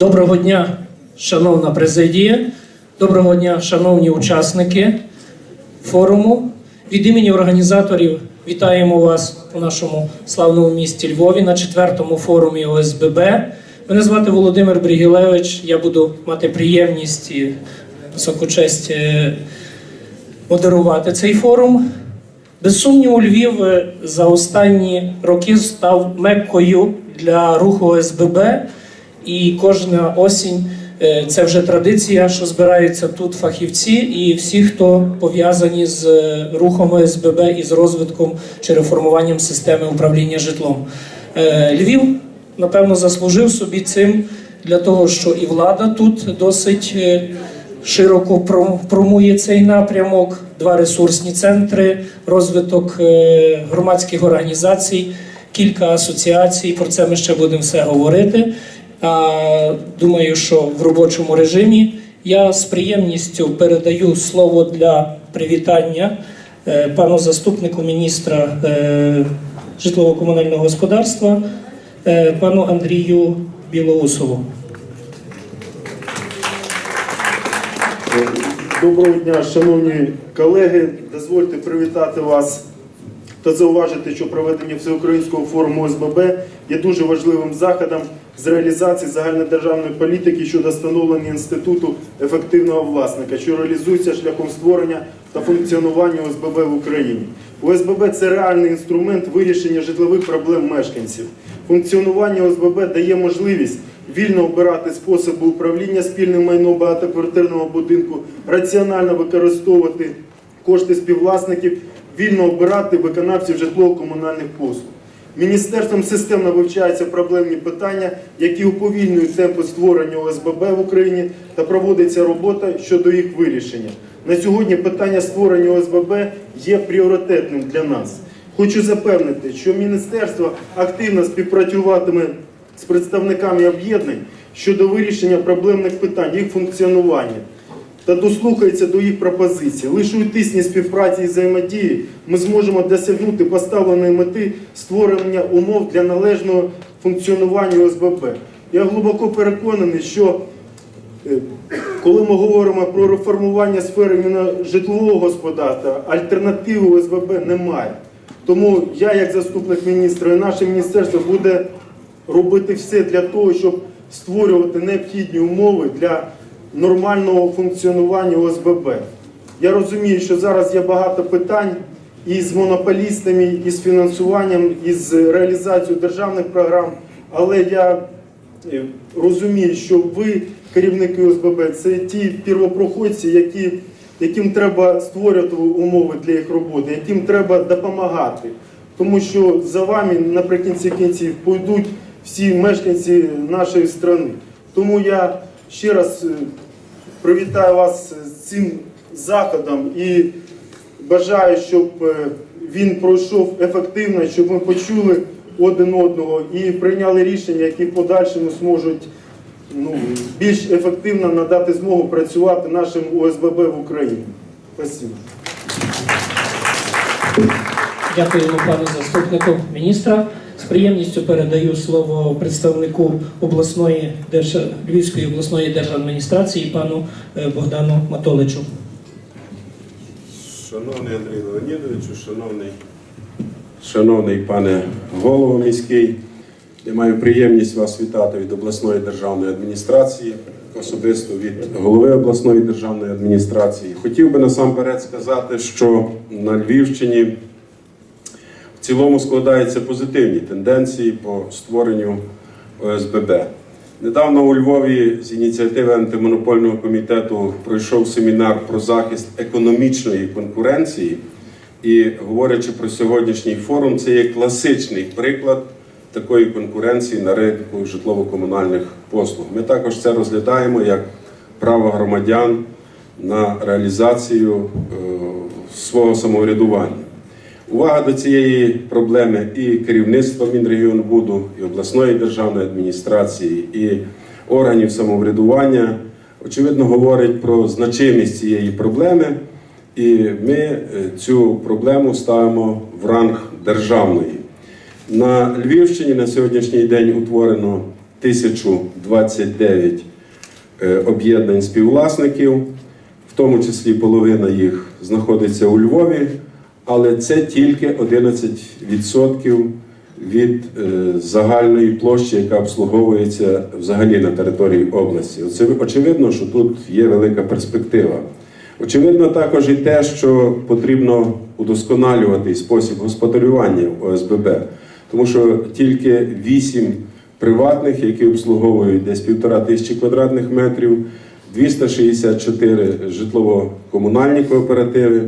Доброго дня, шановна президія, доброго дня, шановні учасники форуму. Від імені організаторів вітаємо вас у нашому славному місті Львові на четвертому форумі ОСББ. Мене звати Володимир Брігілевич. Я буду мати приємність і високу честь е, модерувати цей форум. Без сумніву, Львів е, за останні роки став меккою для руху ОСББ. І кожна осінь е, це вже традиція, що збираються тут фахівці і всі, хто пов'язані з е, рухом ОСББ і з розвитком чи реформуванням системи управління житлом. Е, Львів, напевно, заслужив собі цим для того, що і влада тут досить широко промує цей напрямок, два ресурсні центри, розвиток громадських організацій, кілька асоціацій. Про це ми ще будемо все говорити. Думаю, що в робочому режимі я з приємністю передаю слово для привітання е, пану заступнику міністра е, житлово-комунального господарства, е, пану Андрію Білоусову. Доброго дня, шановні колеги. Дозвольте привітати вас та зауважити, що проведення всеукраїнського форуму ОСББ є дуже важливим заходом з реалізації загальнодержавної політики щодо встановлення інституту ефективного власника, що реалізується шляхом створення та функціонування ОСББ в Україні. ОСББ це реальний інструмент вирішення житлових проблем мешканців. Функціонування ОСББ дає можливість вільно обирати способи управління спільним майном багатоквартирного будинку, раціонально використовувати кошти співвласників, вільно обирати виконавців житлово-комунальних послуг. Міністерством системно вивчаються проблемні питання, які уповільнюють темпи створення ОСББ в Україні та проводиться робота щодо їх вирішення. На сьогодні питання створення ОСББ є пріоритетним для нас. Хочу запевнити, що міністерство активно співпрацюватиме з представниками об'єднань щодо вирішення проблемних питань, їх функціонування та дослухається до їх пропозицій. Лише у тісній співпраці і взаємодії ми зможемо досягнути поставленої мети створення умов для належного функціонування ОСББ. Я глибоко переконаний, що е, коли ми говоримо про реформування сфери житлового господарства, альтернативи ОСББ немає. Тому я, як заступник міністра, і наше міністерство буде робити все для того, щоб створювати необхідні умови для нормального функціонування ОСББ. Я розумію, що зараз є багато питань і з монополістами, і з фінансуванням, і з реалізацією державних програм, але я е, розумію, що ви, керівники ОСББ, це ті первопроходці, які, яким треба створювати умови для їх роботи, яким треба допомагати. Тому що за вами наприкінці кінців пойдуть всі мешканці нашої країни. Тому я ще раз е, привітаю вас з цим заходом і бажаю, щоб е, він пройшов ефективно, щоб ми почули один одного і прийняли рішення, які в подальшому зможуть ну, більш ефективно надати змогу працювати нашим ОСББ в Україні. Спасибо. Дякуємо пану заступнику міністра. З приємністю передаю слово представнику обласної держ... Львівської обласної держадміністрації пану е, Богдану Матоличу. Шановний Андрій Леонідовичу, шановний, шановний пане голово міський, я маю приємність вас вітати від обласної державної адміністрації, особисто від голови обласної державної адміністрації. Хотів би насамперед сказати, що на Львівщині цілому складаються позитивні тенденції по створенню ОСББ. Недавно у Львові з ініціативи антимонопольного комітету пройшов семінар про захист економічної конкуренції. І говорячи про сьогоднішній форум, це є класичний приклад такої конкуренції на ринку житлово-комунальних послуг. Ми також це розглядаємо як право громадян на реалізацію е, свого самоврядування. Увага до цієї проблеми і керівництва Мінрегіонбуду, і обласної державної адміністрації, і органів самоврядування очевидно говорить про значимість цієї проблеми, і ми е, цю проблему ставимо в ранг державної. На Львівщині на сьогоднішній день утворено 1029 е, об'єднань співвласників, в тому числі половина їх знаходиться у Львові, але це тільки 11% від е, загальної площі, яка обслуговується взагалі на території області. Це очевидно, що тут є велика перспектива. Очевидно, також і те, що потрібно удосконалювати спосіб господарювання в ОСББ, тому що тільки 8 приватних, які обслуговують десь півтора тисячі квадратних метрів, 264 житлово-комунальні кооперативи.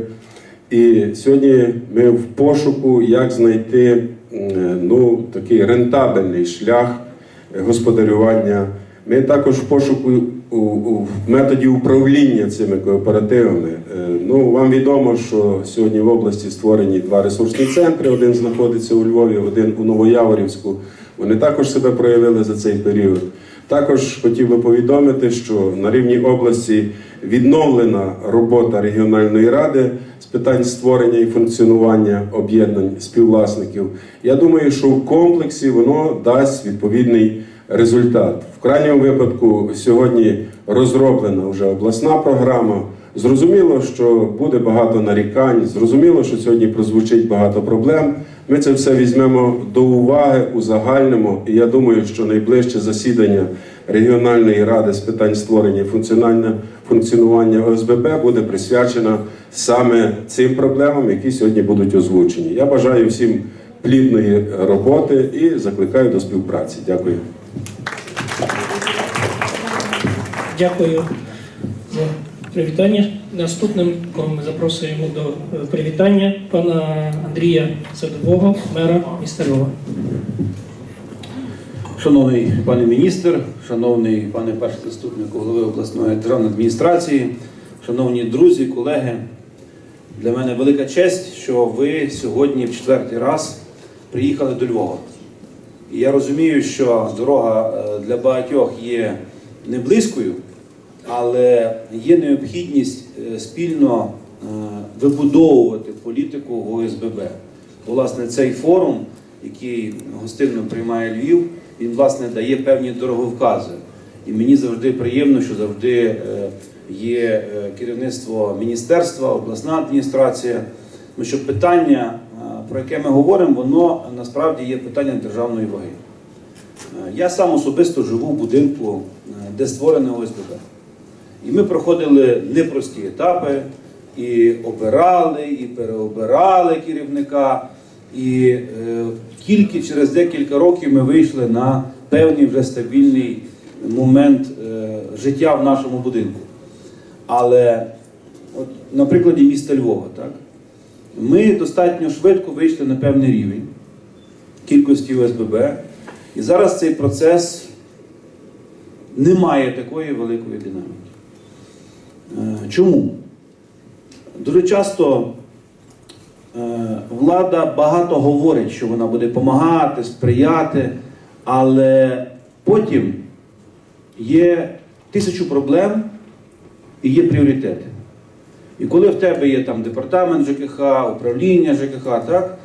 І сьогодні ми в пошуку, як знайти ну, такий рентабельний шлях господарювання. Ми також в пошуку в методі управління цими кооперативами. Е, Ну, вам відомо, що сьогодні в області створені два ресурсні центри. Один знаходиться у Львові, один у Новояворівську. Вони також себе проявили за цей період. Також хотів би повідомити, що на рівні області відновлена робота регіональної ради з питань створення і функціонування об'єднань співвласників. Я думаю, що в комплексі воно дасть відповідний результат. В крайньому випадку сьогодні розроблена вже обласна програма. Зрозуміло, що буде багато нарікань. Зрозуміло, що сьогодні прозвучить багато проблем. Ми це все візьмемо до уваги, узагальнимо. І я думаю, що найближче засідання регіональної ради з питань створення функціонування ОСББ буде присвячено саме цим проблемам, які сьогодні будуть озвучені. Я бажаю всім плідної роботи і закликаю до співпраці. Дякую. Дякую привітання. Наступним, ми запросимо до е, привітання, пана Андрія Садового, мера міста Львова. Шановний пане міністр, шановний пане перший заступник голови обласної державної адміністрації, шановні друзі, колеги, для мене велика честь, що ви сьогодні в четвертий раз приїхали до Львова. І я розумію, що дорога е, для багатьох є не близькою, але є необхідність е, спільно е, вибудовувати політику ОСББ. Власне, цей форум, який гостинно приймає Львів, він власне дає певні дороговкази. І мені завжди приємно, що завжди е, є керівництво міністерства, обласна адміністрація. Тому що питання, про яке ми говоримо, воно насправді є питання державної ваги. Я сам особисто живу в будинку, де створене ОСББ. І ми проходили непрості етапи, і обирали, і переобирали керівника. І е, тільки через декілька років ми вийшли на певний вже стабільний момент е, життя в нашому будинку. Але от, на прикладі міста Львова, так, ми достатньо швидко вийшли на певний рівень кількості ОСББ. І зараз цей процес не має такої великої динаміки. Е, Чому? Дуже часто е, влада багато говорить, що вона буде допомагати, сприяти, але потім є тисячу проблем і є пріоритети. І коли в тебе є там департамент ЖКХ, управління ЖКХ, так,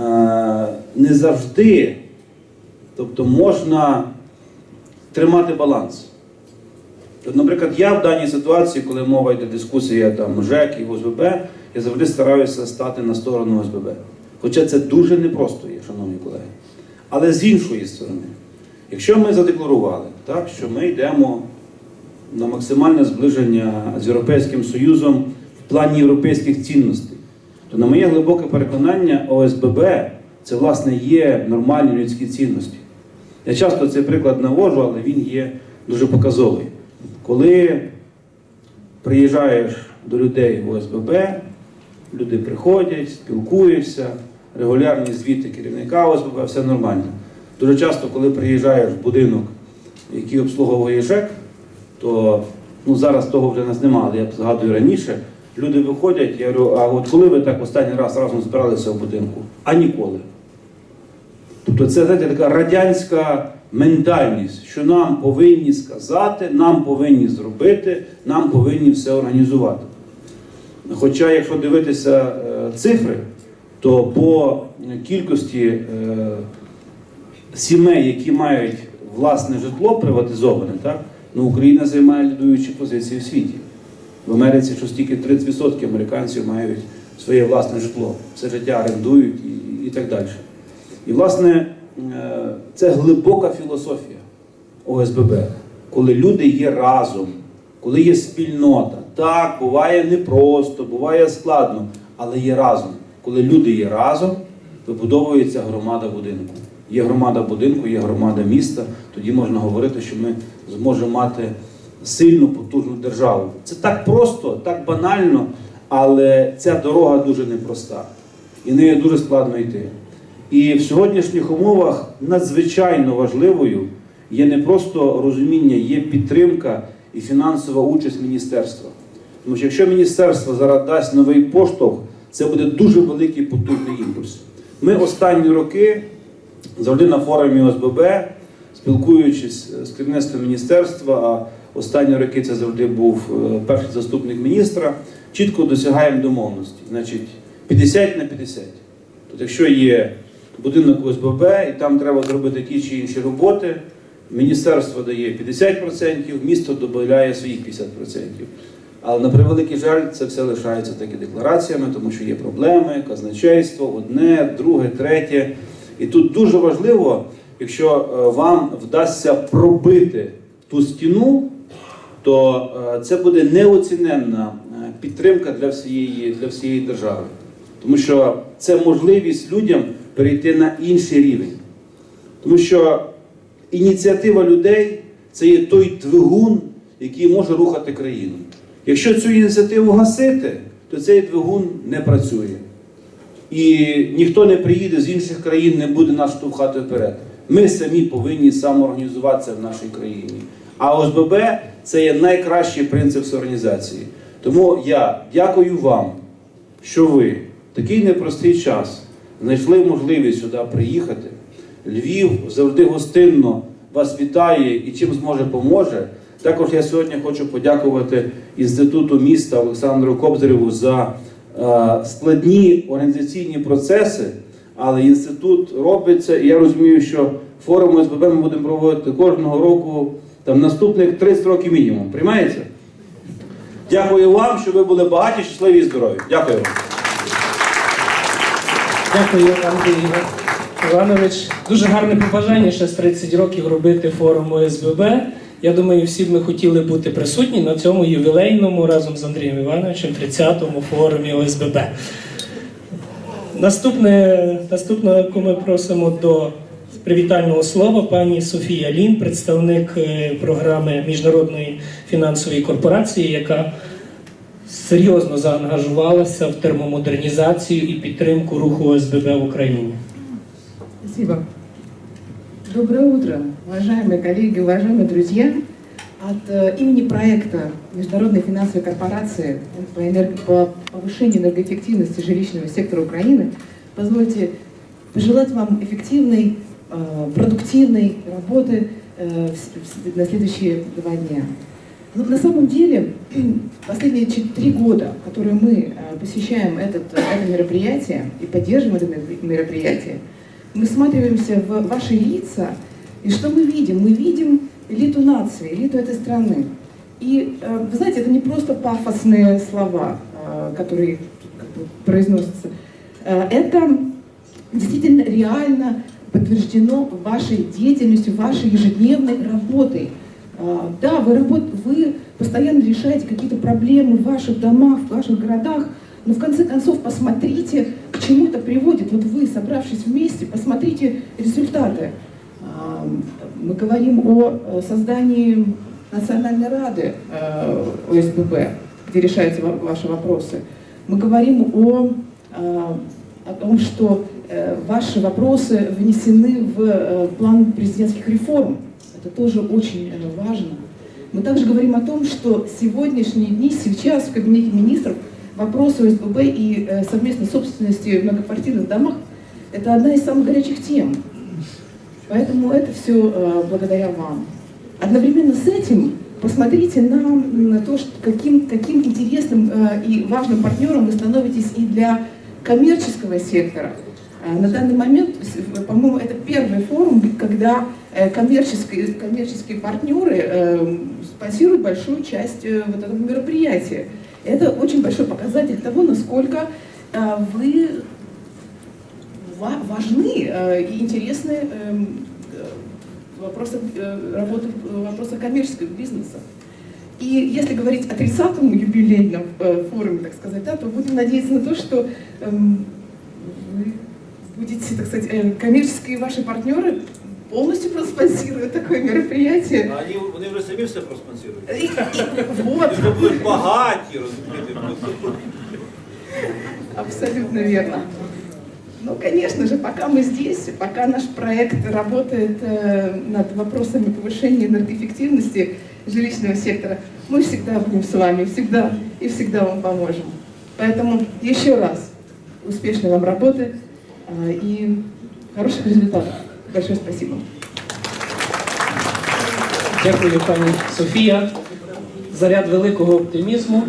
е, не завжди тобто можна тримати баланс. От, наприклад, я в даній ситуації, коли мова йде дискусія там ЖЕК і ОСББ, я завжди стараюся стати на сторону ОСББ. Хоча це дуже непросто є, шановні колеги. Але з іншої сторони, якщо ми задекларували, так, що ми йдемо на максимальне зближення з Європейським Союзом в плані європейських цінностей, то на моє глибоке переконання, ОСББ це власне є нормальні людські цінності. Я часто цей приклад навожу, але він є дуже показовий. Коли приїжджаєш до людей в ОСББ, люди приходять, спілкуються, регулярні звіти керівника ОСББ, все нормально. Дуже часто, коли приїжджаєш в будинок, який обслуговує ЖЕК, то ну, зараз того вже нас немає, я згадую раніше. Люди виходять, я говорю, а от коли ви так останній раз разом збиралися в будинку? А ніколи. Тобто це знаєте, така радянська ментальність, що нам повинні сказати, нам повинні зробити, нам повинні все організувати. Хоча, якщо дивитися е, цифри, то по кількості е, сімей, які мають власне житло приватизоване, так? Ну, Україна займає лідуючі позиції в світі. В Америці щось тільки 30% американців мають своє власне житло. Все життя орендують і, і так далі. І, власне, це глибока філософія ОСББ, коли люди є разом, коли є спільнота. Так, буває непросто, буває складно, але є разом. Коли люди є разом, вибудовується громада будинку. Є громада будинку, є громада міста, тоді можна говорити, що ми зможемо мати сильну, потужну державу. Це так просто, так банально, але ця дорога дуже непроста. І нею дуже складно йти. І в сьогоднішніх умовах надзвичайно важливою є не просто розуміння, є підтримка і фінансова участь міністерства. Тому що якщо міністерство зараз дасть новий поштовх, це буде дуже великий потужний імпульс. Ми останні роки завжди на форумі ОСББ, спілкуючись з керівництвом міністерства, а останні роки це завжди був е, перший заступник міністра, чітко досягаємо домовленості. Значить, 50 на 50. Тобто, якщо є будинок ОСББ і там треба зробити ті чи інші роботи, міністерство дає 50%, місто додає своїх 50%. Але на превеликий жаль, це все лишається таки деклараціями, тому що є проблеми, казначейство, одне, друге, третє. І тут дуже важливо, якщо е, вам вдасться пробити ту стіну, то е, це буде неоціненна е, підтримка для всієї, для всієї держави. Тому що це можливість людям перейти на інший рівень. Тому що ініціатива людей це є той двигун, який може рухати країну. Якщо цю ініціативу гасити, то цей двигун не працює. І ніхто не приїде з інших країн, не буде нас штовхати вперед. Ми самі повинні самоорганізуватися в нашій країні. А ОСББ це є найкращий принцип організації. Тому я дякую вам, що ви такий непростий час знайшли можливість сюди приїхати. Львів завжди гостинно вас вітає і чим зможе поможе. Також я сьогодні хочу подякувати Інституту міста Олександру Кобзареву за е, складні організаційні процеси, але інститут робиться, і я розумію, що форум ОСББ ми будемо проводити кожного року там наступних 30 років мінімум. Приймається? Дякую вам, що ви були багаті, щасливі і здорові. Дякую вам. Дякую, Андрій Іванович. Дуже гарне побажання ще з 30 років робити форум ОСББ. Я думаю, всі б ми хотіли бути присутні на цьому ювілейному разом з Андрієм Івановичем 30-му форумі ОСББ. Наступне, наступне, яку ми просимо до привітального слова, пані Софія Лін, представник е, програми Міжнародної фінансової корпорації, яка серйозно заангажувалася в термомодернізацію і підтримку руху ОСББ в Україні. Спасибо. Доброе утро, уважаемые коллеги, уважаемые друзья. От э, имени проекта Международной финансовой корпорации по, энерго- по повышению энергоэффективности жилищного сектора Украины позвольте пожелать вам эффективной, э, продуктивной работы э, в с- в- на следующие два дня. Ну, на самом деле, последние три года, которые мы э, посещаем этот, э, это мероприятие и поддерживаем это меропри- мероприятие, мы всматриваемся в ваши лица, и что мы видим? Мы видим элиту нации, элиту этой страны. И, э, вы знаете, это не просто пафосные слова, которые произносятся. Это действительно реально подтверждено вашей деятельностью, вашей ежедневной работой. А, Да, вы, работ... вы постоянно решаете какие-то проблемы в ваших домах, в ваших городах, но в конце концов посмотрите, к чему это приводит. Вот вы, собравшись вместе, посмотрите результаты. А, Мы говорим о э, создании Национальной Рады э, ОСББ, где решаются ва- ваши вопросы. Мы говорим о, а, о том, что э, ваши вопросы внесены в э, план президентских реформ. Это тоже очень э, важно. Мы также говорим о том, что сегодняшние дни, сейчас в Кабинете министров вопросы ОСББ и э, совместной собственности в многоквартирных домах – это одна из самых горячих тем. Поэтому это все благодаря вам. Одновременно с этим посмотрите на, на то, что каким, каким интересным э, и важным партнером вы становитесь и для коммерческого сектора. Э, На данный момент, по-моему, это первый форум, когда э, коммерческие, коммерческие партнеры э, спонсируют большую часть э, вот этого мероприятия. Это очень большой показатель того, насколько э, вы ва- важны э, и интересны э, вопросы э, работы, э, вопросы коммерческого бизнеса. И если говорить о 30-м юбилейном э, форуме, так сказать, да, то будем надеяться на то, что эм, вы будете, так сказать, э, коммерческие ваши партнеры полностью проспонсируют такое мероприятие. Вони, вони вже самі все проспонсирують. И- и- Вони вот, вже будуть багаті, розумієте? абсолютно верно. Ну, конечно же, пока мы здесь, пока наш проект работает э, над вопросами повышения энергоэффективности жилищного сектора, мы всегда будем с вами, всегда и всегда вам поможем. Поэтому еще раз успешной вам работы э, и хороших результатов. Большое спасибо. Дякую, пані Софія. Заряд великого оптимізму.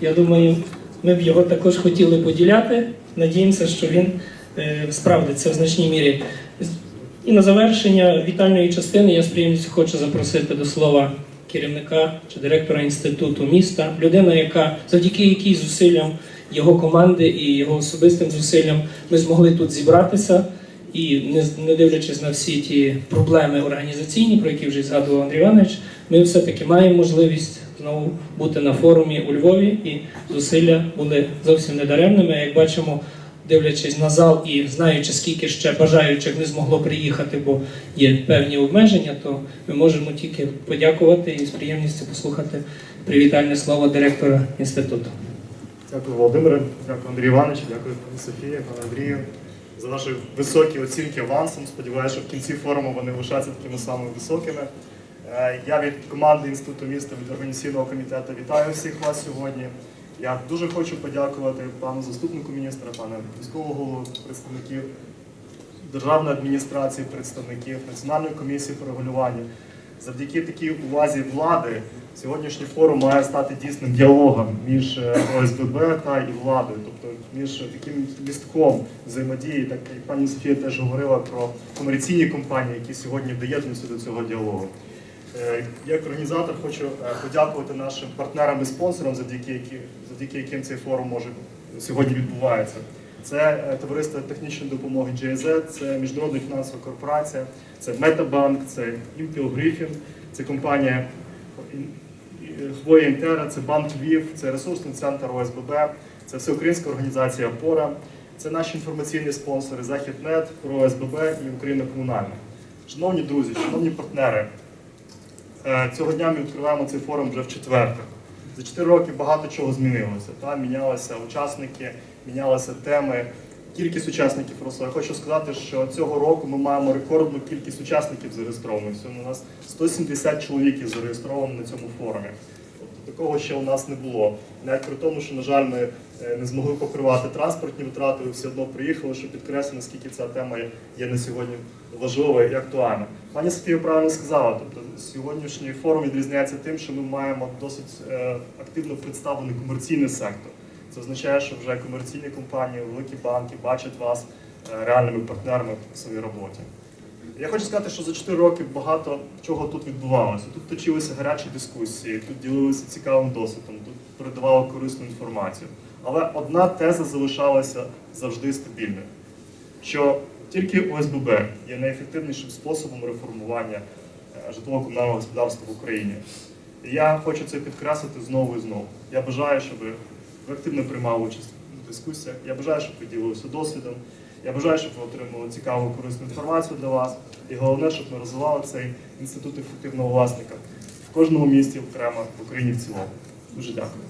Я думаю, ми б його також хотіли поділяти. Надіємося, що він е, справдиться в значній мірі. І на завершення вітальної частини я з приємністю хочу запросити до слова керівника чи директора інституту міста, людина, яка завдяки якій зусиллям його команди і його особистим зусиллям ми змогли тут зібратися. І не, не дивлячись на всі ті проблеми організаційні, про які вже згадував Андрій Іванович, ми все-таки маємо можливість знову бути на форумі у Львові, і зусилля були зовсім недаремними. Як бачимо, дивлячись на зал і знаючи, скільки ще бажаючих не змогло приїхати, бо є певні обмеження, то ми можемо тільки подякувати і з приємністю послухати привітальне слово директора інституту. Дякую, Володимире, дякую Андрію Івановичу, дякую пані Софії, пану Андрію за ваші високі оцінки авансом. Сподіваюся, що в кінці форуму вони лишаться такими самими високими. Е, Я від команди Інституту міста, від організаційного комітету вітаю всіх вас сьогодні. Я дуже хочу подякувати пану заступнику міністра, пану міського голову, представників державної адміністрації, представників Національної комісії по регулюванню. Завдяки такій увазі влади сьогоднішній форум має стати дійсним діалогом між е, ОСББ та і владою, тобто між таким містком взаємодії, так як пані Софія теж говорила про комерційні компанії, які сьогодні доєднуються до цього діалогу. Е, Як організатор хочу е, подякувати нашим партнерам і спонсорам, завдяки, завдяки яким цей форум може сьогодні відбувається. Це товариство технічної допомоги GIZ, це міжнародна фінансова корпорація, це Метабанк, це Impel Griffin, це компанія Хвоя Інтера, це Банк Львів, це ресурсний центр ОСББ, це всеукраїнська організація Опора, це наші інформаційні спонсори Західнет, ОСББ і Україна Комунальна. Шановні друзі, шановні партнери, е, цього дня ми відкриваємо цей форум вже в четверте. За 4 роки багато чого змінилося. Та? Мінялися учасники, мінялися теми, кількість учасників росла. Я хочу сказати, що цього року ми маємо рекордну кількість учасників зареєстрованих. Сьогодні у нас 170 чоловіків зареєстровано на цьому форумі. Такого ще у нас не було. Навіть при тому, що, на жаль, ми е, не змогли покривати транспортні витрати, ви все одно приїхали, щоб підкреслити, наскільки ця тема є на сьогодні важливою і актуальна. Пані Софія правильно сказала, тобто сьогоднішній форум відрізняється тим, що ми маємо досить е, активно представлений комерційний сектор. Це означає, що вже комерційні компанії, великі банки бачать вас е, реальними партнерами в своїй роботі. Я хочу сказати, що за 4 роки багато чого тут відбувалося. Тут точилися гарячі дискусії, тут ділилися цікавим досвідом, тут передавали корисну інформацію. Але одна теза залишалася завжди стабільною: що тільки ОСББ є найефективнішим способом реформування е, житлово-комунального господарства в Україні. І я хочу це підкреслити знову і знову. Я бажаю, щоб ви активно приймали участь в дискусіях. Я бажаю, щоб ви ділилися досвідом. Я бажаю, щоб ви отримали цікаву корисну інформацію для вас. І головне, щоб ми розвивали цей інститут ефективного власника в кожному місті окремо в Україні в цілому. Дуже дякую.